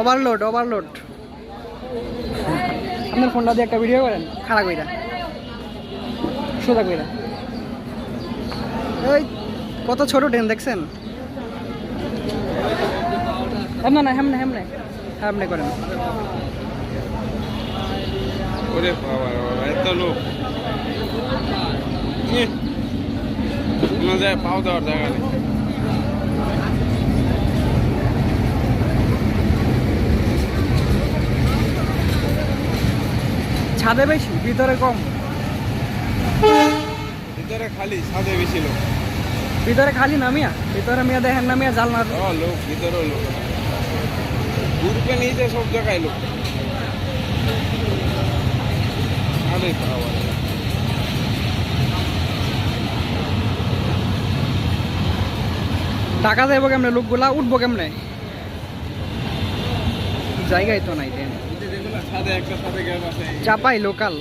Overload overload আপনার ফোনটা দিয়ে একটা ভিডিও করেন। খারাপ কইরা। সোজা কইরা। ওই কত ছোট ট্রেন দেখছেন? হেমনে না হেমনে হেমনে। হেমনে করেন। ওরে বাবা এত লোক। কোনো জায়গায় পাও দেওয়ার জায়গা নেই। ছাদে বেশি ভিতরে কম? ভিতরে খালি ছাদে বেশি লোক। ভিতরে খালি নামিয়া ভিতরে মিয়া দেখেন নামিয়া জালনা ও লোক ভিতরেও লোক। গ্রুপে নিয়েছে সব জায়গায় লোক। আরে বাবা টাকা যাইব কেমনে? লোকগুলা উঠবো কেমনে? জায়গায় তো নাই চাপাই লোকাল